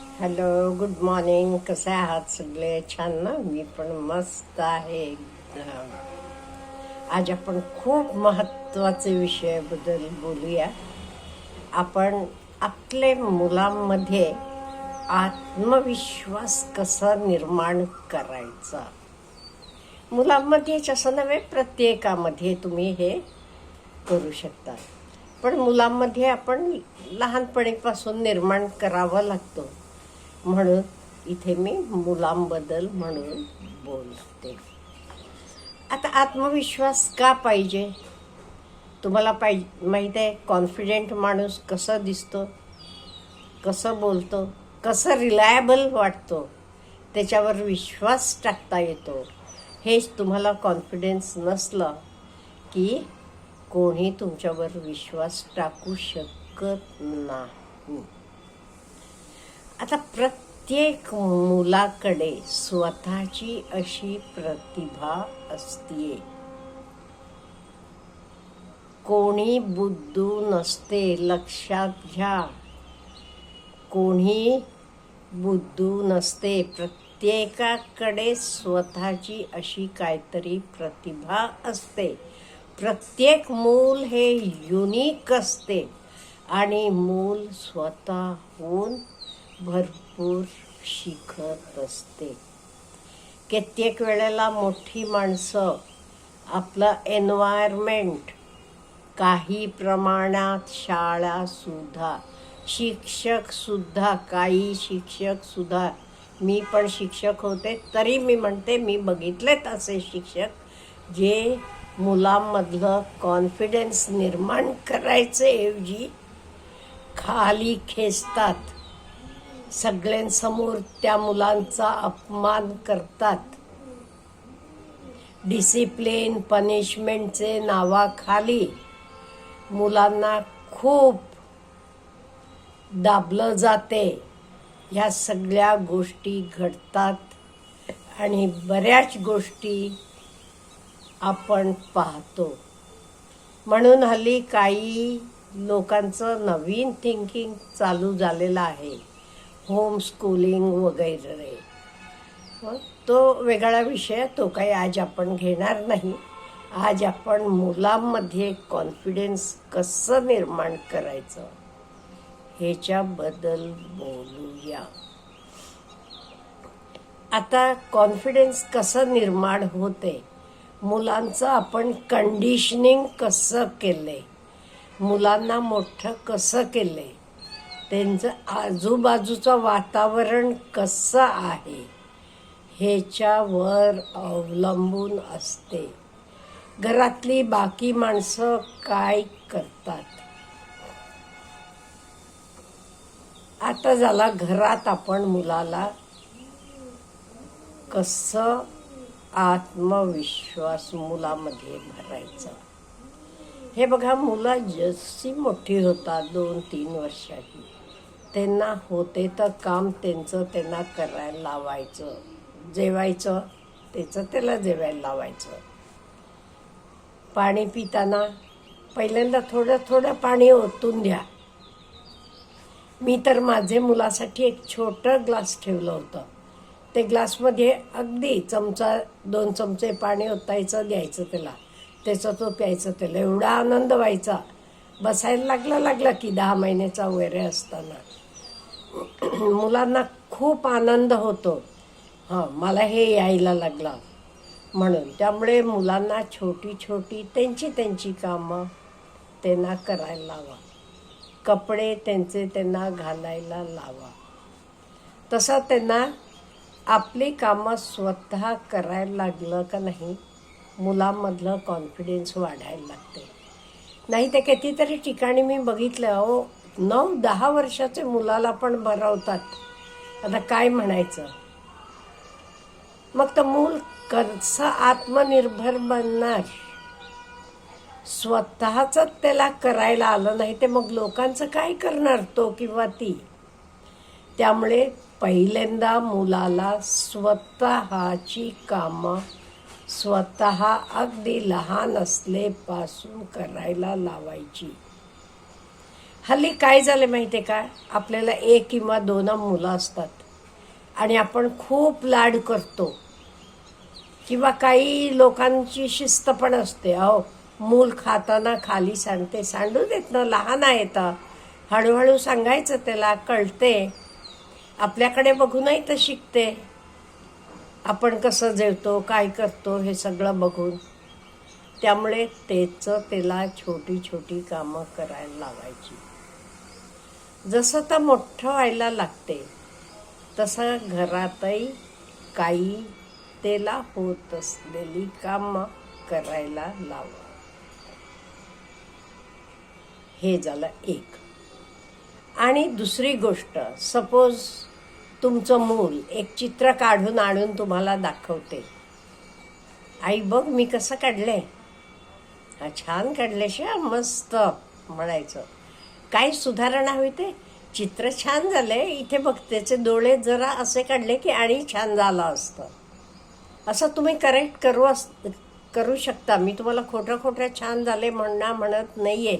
Hello good morning. कसे आहात सगळे? छान ना? मी पण मस्त आहे एकदम. आज आपण खूप महत्त्वाचे विषयाबद्दल बोलूया. आपण आपले मुलांमध्ये आत्मविश्वास कसा निर्माण करायचा? मुलांमध्येच असं नव्हे प्रत्येकामध्ये तुम्ही हे करू शकता. पण मुलांमध्ये आपण लहानपणीपासून निर्माण करावं लागतो. म्हणून इथे मी मुलांबद्दल म्हणून बोलते. आता आत्मविश्वास का पाहिजे? तुम्हाला पाहिजे माहीत आहे कॉन्फिडेंट माणूस कसं दिसतो कसं बोलतो कसं रिलायबल वाटतो त्याच्यावर विश्वास टाकता येतो. हेच तुम्हाला कॉन्फिडन्स नसलं की कोणी तुमच्यावर विश्वास टाकू शकत नाही. आता प्रत्येक मुलाकडे स्वतःची अशी प्रतिभा असते कोणी बुद्धू नसते लक्षात घ्या. कोणी बुद्धू नसते प्रत्येकाकडे स्वतःची अशी काहीतरी प्रतिभा असते. प्रत्येक मूल हे युनिक असते आणि मूल स्वतःहून भरपूर शिकत असते. कित्येक वेळेला मोठी माणसं आपलं एन्व्हायरमेंट काही प्रमाणात शाळासुद्धा शिक्षकसुद्धा काही शिक्षकसुद्धा मी पण शिक्षक होते तरी मी म्हणते मी बघितलेत असे शिक्षक जे मुलांमधलं कॉन्फिडन्स निर्माण करायचे ऐवजी खाली खेचतात. सगळ्यांसमोर त्या मुलांचा अपमान करतात. डिसिप्लिन पनिशमेंटचे नावाखाली मुलांना खूप दाबलं जाते. ह्या सगळ्या गोष्टी घडतात आणि बऱ्याच गोष्टी आपण पाहतो. म्हणून हल्ली काही लोकांचं नवीन थिंकिंग चालू झालेलं आहे. होम स्कूलिंग वगैरे तो वेगळा विषय तो काही आज आपण घेणार नाही. आज आपण मुलांमध्ये कॉन्फिडन्स कसं निर्माण करायचं ह्याच्याबद्दल बोलूया. आता कॉन्फिडन्स कसं निर्माण होते? मुलांचं आपण कंडिशनिंग कसं केलंय? मुलांना मोठं कसं केलंय? त्यांचं आजूबाजूचं वातावरण कसं आहे ह्याच्यावर अवलंबून असते. घरातली बाकी माणसं काय करतात? आता झाला घरात आपण मुलाला कसं आत्मविश्वास मुलामध्ये भरायचं? हे बघा मुलं जशी मोठी होतात दोन तीन वर्षाची त्यांना होते तर काम त्यांचं त्यांना करायला लावायचं. जेवायचं त्याचं त्याला जेवायला लावायचं. पाणी पिताना पहिल्यांदा थोडं थोडं पाणी ओतून द्या. मी तर माझे मुलासाठी एक छोटं ग्लास ठेवलं होतं. ते ग्लासमध्ये अगदी चमचा दोन चमचे पाणी ओतायचं द्यायचं त्याला. त्याचा तो प्यायचं त्याला. एवढा आनंद व्हायचा. बसायला लागला लागला की दहा महिन्याचा वगैरे असताना. मुलांना खूप आनंद होतो. हां मला हे यायला लागला. म्हणून त्यामुळे मुलांना छोटी छोटी त्यांची त्यांची कामं त्यांना करायला लावा. कपडे त्यांचे त्यांना घालायला लावा. तसा त्यांना आपली कामं स्वतः करायला लागलं का नाही मुलांमधलं कॉन्फिडन्स वाढायला लागते. नाही तर कितीतरी ठिकाणी मी बघितलं अहो नऊ दहा वर्षाचे मुलाला पण भरवतात आता काय म्हणायचं? मग तर मूल कसं आत्मनिर्भर बनणार? स्वतःच त्याला करायला आलं नाही ते मग लोकांचं काय करणार तो किंवा ती? त्यामुळे पहिल्यांदा मुलाला स्वतःची कामं स्वतः अगदी लहान असलेपासून करायला लावायची. हल्ली काय झालं माहिती आहे का? आपल्याला एक किंवा दोन मुलं असतात. आणि आपण खूप लाड करतो. किंवा काही लोकांची शिस्त पण असते. अहो मूल खाताना खाली सांडते. सांडू देत ना लहान आहे तर. हळूहळू सांगायचं त्याला कळते. आपल्याकडे बघूनही तर शिकते. आपण कसं जेवतो काय करतो हे सगळं बघून त्यामुळे त्याचं त्याला छोटी छोटी कामं करायला लावायची. जसं तर मोठं व्हायला लागते तसं घरातही काही त्याला होत असलेली कामं करायला लावा. हे झालं एक. आणि दुसरी गोष्ट सपोज तुमचं मूल एक चित्र काढून आणून तुम्हाला दाखवते. आई बघ मी कसं काढले हा छान काढले शा मस्त म्हणायचं. काय सुधारणा हवी ते? चित्र छान झाले इथे बघ त्याचे डोळे जरा असे काढले की आणि छान झालं असतं. असं तुम्ही करेक्ट करू अस करू शकता. मी तुम्हाला खोटं खोटं छान झाले म्हणणं म्हणत नाही आहे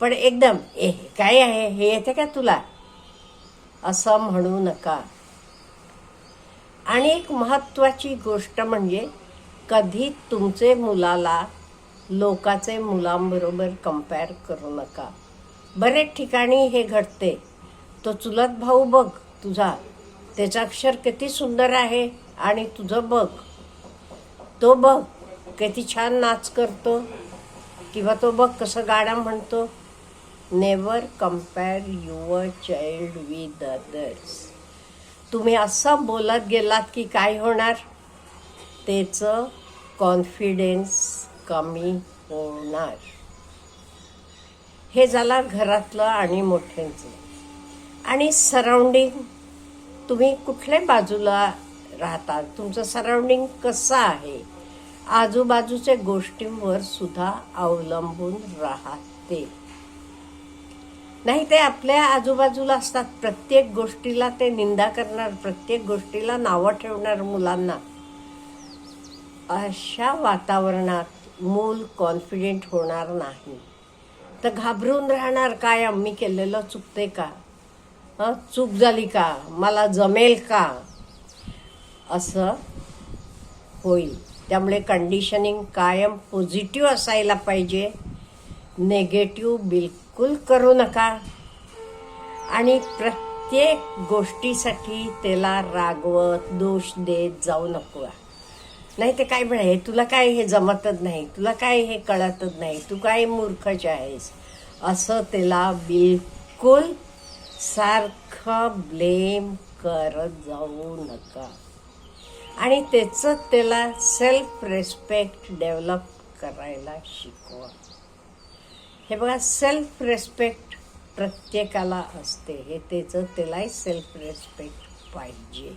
पण एकदम ए काय आहे? हे येते का तुला? असं म्हणू नका. आणि एक महत्वाची गोष्ट म्हणजे कधी तुमचे मुलाला लोकाचे मुलांबरोबर कंपेअर करू नका. बरेच ठिकाणी हे घडते. तो चुलत भाऊ बघ तुझा. त्याचं अक्षर किती सुंदर आहे आणि तुझं बघ. तो बघ किती छान नाच करतो. किंवा तो बघ कसं गाणं म्हणतो. Never compare your child with others तुम्ही असं बोलत गेलात की काय होणार? त्याचं कॉन्फिडेन्स कमी होणार. हे झालं घरातलं आणि मोठ्यांचं. आणि सराउंडिंग तुम्ही कुठल्या बाजूला राहतात? तुमचं सराउंडिंग कसं आहे? आजूबाजूच्या गोष्टींवर सुद्धा अवलंबून राहते. नाही ते आपल्या आजूबाजूला असतात. प्रत्येक गोष्टीला ते निंदा करणार प्रत्येक गोष्टीला नावं ठेवणार मुलांना. अशा वातावरणात मूल कॉन्फिडेंट होणार नाही. तर घाबरून राहणार काय? आम्ही केलेलं चुकते का? हं चूक झाली का? मला जमेल का? असं होईल. त्यामुळे कंडिशनिंग कायम पॉझिटिव्ह असायला पाहिजे. नेगेटिव्ह बिलकुल करू नका. आणि प्रत्येक गोष्टीसाठी त्याला रागवत दोष देत जाऊ नको नाही ते काय म्हणे तुला काय हे जमतच नाही तुला काय हे कळतच नाही तू काय मूर्खच आहेस? असं त्याला बिलकुल सारखं ब्लेम करत जाऊ नका. आणि त्याचं त्याला सेल्फ रेस्पेक्ट डेव्हलप करायला शिकवा. हे बघा सेल्फ रेस्पेक्ट प्रत्येकाला असते. हे त्याचं त्यालाही सेल्फ रेस्पेक्ट पाहिजे.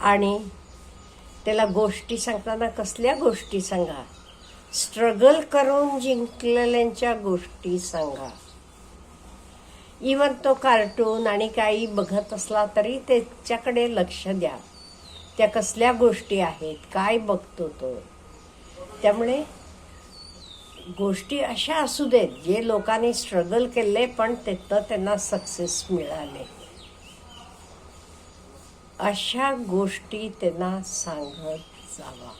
आणि त्याला गोष्टी सांगताना कसल्या गोष्टी सांगा? स्ट्रगल करून जिंकलेल्यांच्या गोष्टी सांगा. इवन तो कार्टून आणि काही बघत असला तरी त्याच्याकडे लक्ष द्या. त्या कसल्या गोष्टी आहेत? काय बघतो तो? त्यामुळे गोष्टी अशा असू देत जे लोकांनी स्ट्रगल केले पण तिथं त्यांना सक्सेस मिळाले. अशा गोष्टी त्यांना सांगत जावा.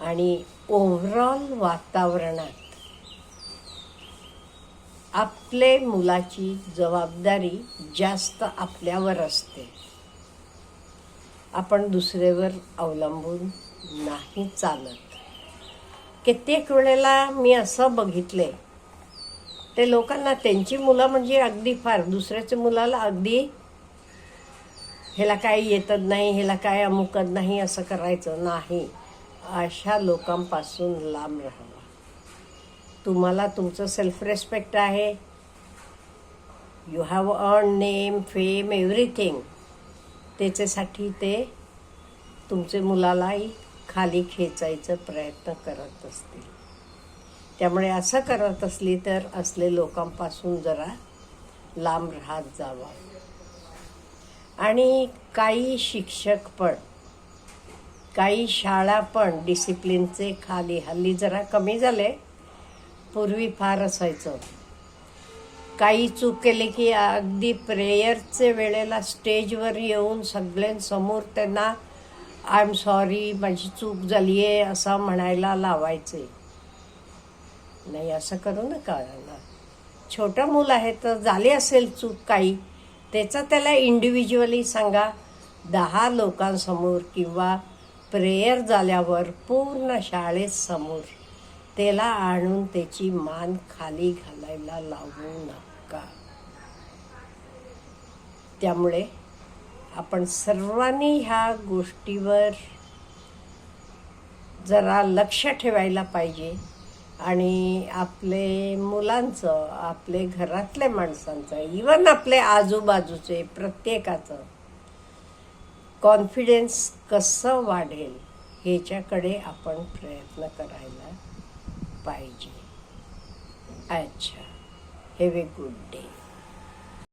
आणि ओव्हरऑल वातावरणात आपले मुलाची जबाबदारी जास्त आपल्यावर असते. आपण दुसरेवर अवलंबून नाही चालत. कित्येक वेळेला मी असं बघितले. ते लोकांना त्यांची मुलं म्हणजे अगदी फार दुसऱ्याच्या मुलाला अगदी ह्याला काय येतच नाही ह्याला काय अमुकत नाही असं करायचं नाही. अशा लोकांपासून लांब राहावा तुम्हाला तुमचं सेल्फ रेस्पेक्ट आहे. You have earn name fame everything त्याच्यासाठी ते तुमचे मुलालाही खाली खेचायचा प्रयत्न करत असतील. त्यामुळे असं करत असली तर असले लोकांपासून जरा लांब राहत जावा. आणि काही शिक्षक पण काही शाळा पण डिसिप्लिनचे खाली हल्ली जरा कमी झाले. पूर्वी फार असायचं. काही चूक केली की अगदी प्रेयरचे वेळेला स्टेजवर येऊन सगळ्यांसमोर त्यांना आय एम सॉरी माझी चूक झाली आहे असं म्हणायला लावायचे. नाही असं करू नका. ना छोटं मूल आहे तर झाली असेल चूक काही. त्याचा त्याला इंडिव्हिज्युअली सांगा. दहा लोकांसमोर किंवा प्रेयर झाल्यावर पूर्ण शाळेसमोर त्याला आणून त्याची मान खाली घालायला लावू नका. त्यामुळे आपण सर्वांनी ह्या गोष्टीवर जरा लक्ष ठेवायला पाहिजे. आणि आपले मुलांचं आपले घरातल्या माणसांचं इवन आपले आजूबाजूचे प्रत्येकाचं कॉन्फिडन्स कसं वाढेल ह्याच्याकडे आपण प्रयत्न करायला पाहिजे. अच्छा हॅव ए गुड डे